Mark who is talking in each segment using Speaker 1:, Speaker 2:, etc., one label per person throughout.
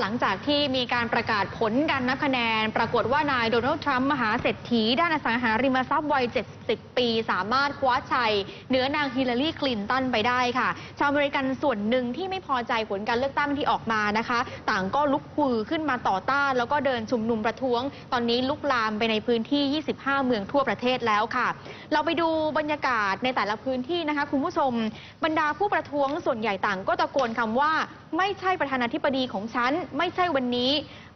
Speaker 1: หลังจากที่มีการประกาศผลการนับคะแนน ปรากฏว่านายโดนัลด์ทรัมป์มหาเศรษฐี ด้านอสังหาริมทรัพย์วัย 70 ปี สามารถคว้าชัย เหนือนางฮิลลารีคลินตันไปได้ค่ะ ชาวอเมริกันส่วนหนึ่งที่ไม่พอใจผลการเลือกตั้งที่ออกมานะคะ ต่างก็ลุกฮือขึ้นมาต่อต้าน แล้วก็เดินชุมนุมประท้วง ตอนนี้ลุกลามไปในพื้นที่ 25 เมืองทั่วประเทศแล้วค่ะ เราไปดูบรรยากาศในแต่ละพื้นที่นะคะคุณผู้ชม บรรดาผู้ประท้วงส่วนใหญ่ต่างก็ตะโกนคำว่า ไม่ใช่ประธานาธิบดีของฉันไม่ใช่วันนี้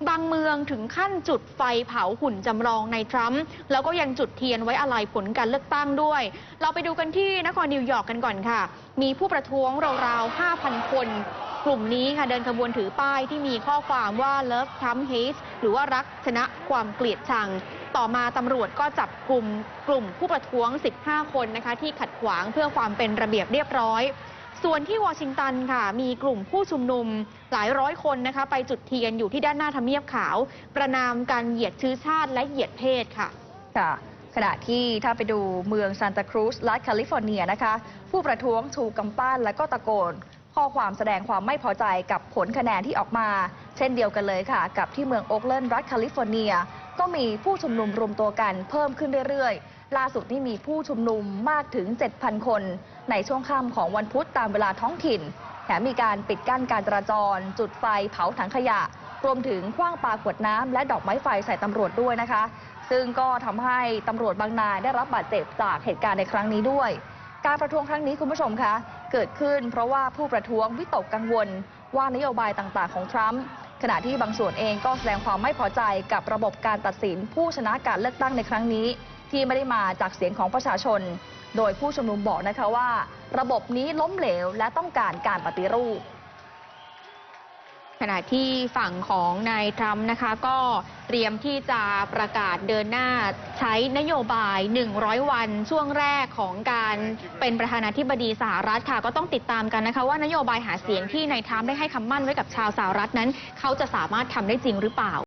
Speaker 1: บางเมืองถึงขั้นจุดไฟเผาหุ่นจำลองในทรัมป์แล้วก็ยังจุดเทียนไว้อาลัยผลการเลือกตั้งด้วย เราไปดูกันที่นครนิวยอร์กกันก่อนค่ะ มีผู้ประท้วงราวๆ 5,000 คน กลุ่มนี้ค่ะเดินขบวนถือป้ายที่มีข้อความว่า love Trump Hate หรือว่ารักชนะความเกลียดชังต่อมาตำรวจก็จับกลุ่มกลุ่มผู้ประท้วง 15 คนนะคะที่ขัดขวางเพื่อความเป็นระเบียบเรียบร้อย ส่วนที่วอชิงตันค่ะ มีกลุ่มผู้ชุมนุมหลายร้อยคนนะคะ ไปจุดเทียนอยู่ที่ด้านหน้าทำเนียบขาว ประนามการเหยียดชื้อชาติและเหยียดเพศค่ะ
Speaker 2: ค่ะ ขณะที่ถ้าไปดูเมืองซานตาครูซรัฐแคลิฟอร์เนียนะคะ ผู้ประท้วงชูกำปั้นและก็ตะโกน ข้อความแสดงความไม่พอใจกับผลคะแนนที่ออกมา เช่นเดียวกันเลยค่ะ กับที่เมืองโอ๊กแลนด์รัฐแคลิฟอร์เนีย ก็มีผู้ชุมนุมรวมตัวกันเพิ่มขึ้นเรื่อยๆ ล่าสุดนี่มีผู้ชุมนุมมากถึง 7,000 คน ในช่วงค่ำของวันพุธตามเวลาท้องถิ่น แถมมีการปิดกั้นการจราจร จุดไฟเผาถังขยะ รวมถึงคว้างปาขวดน้ำและดอกไม้ไฟใส่ตำรวจด้วยนะคะ ซึ่งก็ทำให้ตำรวจบางนายได้รับบาดเจ็บจากเหตุการณ์ในครั้งนี้ด้วยการประท้วงครั้งนี้คุณผู้ชมคะเกิดขึ้นเพราะว่าผู้ประท้วงวิตกกังวล ว่านโยบายต่างๆ ของทรัมป์ขณะที่บางส่วนเองก็แสดงความไม่พอใจกับระบบการตัดสินผู้ชนะการเลือกตั้งในครั้งนี้ ที่ไม่ได้มาจากเสียงของประชาชน โดยผู้ชุมนุมบอกนะคะว่า ระบบนี้ล้มเหลวและต้องการการปฏิรูป
Speaker 1: ขณะที่ฝั่งของนายทรัมป์นะคะ ก็เตรียมที่จะประกาศเดินหน้าใช้นโยบาย 100 วันช่วงแรกของการเป็นประธานาธิบดีสหรัฐค่ะ ก็ต้องติดตามกันนะคะ ว่านโยบายหาเสียงที่นายทรัมป์ได้ให้คำมั่นไว้กับชาวสหรัฐนั้น เขาจะสามารถทำได้จริงหรือเปล่า